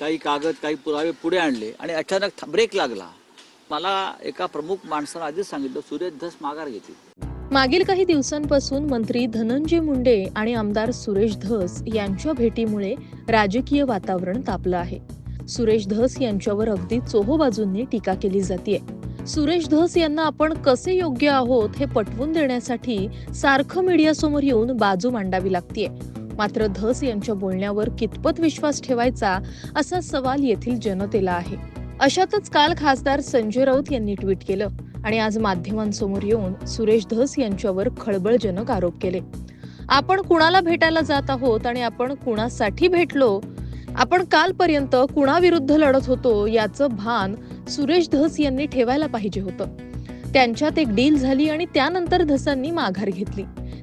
काही कागद काही पुरावे पुढे आणले आणि अचानक ब्रेक लागला. मला एका प्रमुख माणसानं आधीच सांगितलं सुरेश धस माघार घेतील. मागील काही दिवसांपासून मंत्री धनंजय मुंडे आणि आमदार सुरेश धस यांच्या भेटीमुळे राजकीय वातावरण तापलं आहे. सुरेश धस यांच्यावर अगदी चोहोबाजूंनी टीका केली जाते सुरेश धस यांना आपण कसे योग्य आहोत हे पटवून देण्यासाठी सारखं मीडियासमोर येऊन बाजू मांडावी लागतीये. मात्र धस यांच्या बोलण्यावर कितपत विश्वास ठेवायचा असा सवाल येथील जनतेला आहे. अशातच काल खासदार संजय राऊत यांनी ट्विट केलं आणि आज माध्यमांसमोर येऊन सुरेश धस यांच्यावर खळबळजनक आरोप केले. आपण कुणाला भेटायला जात आहोत आणि आपण कुणासाठी भेटलो? आपण कालपर्यंत कुणाविरुद्ध लढत होतो याचं भान सुरेश धस यांनी ठेवायला पाहिजे होतं. त्यांच्यात एक डील झाली आणि त्यानंतर धसांनी माघार घेतली.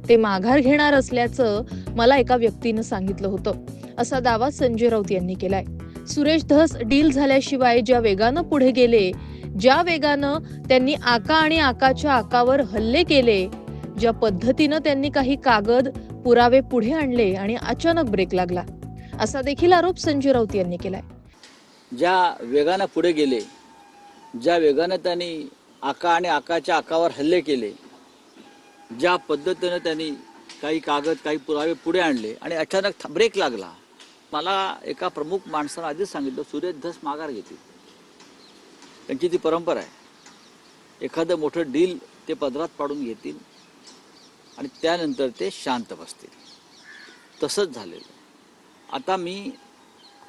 ते माघार घेणार असल्याचं मला एका व्यक्तीनं सांगितलं होतं. असा दावा संजय राऊत यांनी केलाय. सुरेश धस डील झाल्याशिवाय ज्या वेगानं पुढे गेले ज्या वेगानं त्यांनी आका आणि आकाच्या आकावर हल्ले केले ज्या पद्धतीनं त्यांनी काही कागद पुरावे पुढे आणले आणि अचानक ब्रेक लागला. असा देखील आरोप संजय राऊत यांनी केलाय. ज्या वेगानं पुढे गेले ज्या वेगानं त्यांनी आका आणि आकाच्या आकावर हल्ले केले ज्या पद्धतीनं त्यांनी काही कागद काही पुरावे पुढे आणले आणि अचानक ब्रेक लागला. मला एका प्रमुख माणसानं आधीच सांगितलं सुरेश धस माघार घेतील त्यांची ती परंपरा आहे. एखादं मोठं डील ते पदरात पाडून घेतील आणि त्यानंतर ते शांत बसतील. तसंच झालेलं. आता मी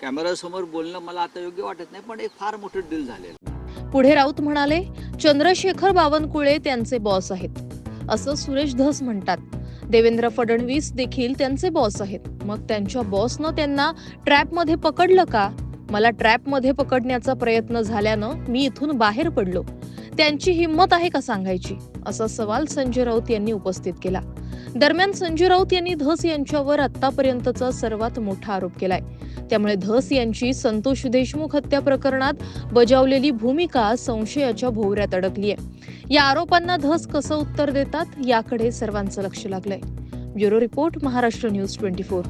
कॅमेरासमोर बोलणं मला आता योग्य वाटत नाही पण एक फार मोठं डील झालेलं. पुढे राऊत म्हणाले चंद्रशेखर बावनकुळे त्यांचे बॉस आहेत. असं सुरेश धस म्हणतात. देवेंद्र फडणवीस देखील त्यांचे बॉस आहेत. मग त्यांच्या बॉसनं त्यांना ट्रॅपमध्ये पकडलं का? मला ट्रॅपमध्ये पकडण्याचा प्रयत्न झाल्यानं मी इथून बाहेर पडलो. त्यांची हिंमत आहे का सांगायची? असा सवाल संजय राऊत यांनी उपस्थित केला. दरम्यान संजय राऊत यांनी धस यांच्यावर आतापर्यंतचा सर्वात मोठा आरोप केलाय. त्यामुळे धस यांची संतोष देशमुख हत्या प्रकरणात बजावलेली भूमिका संशयाच्या भोवऱ्यात अडकली आहे या आरोपांना धस कसं उत्तर देतात याकडे सर्वांचं लक्ष लागलंय. Bureau report Maharashtra news twenty four.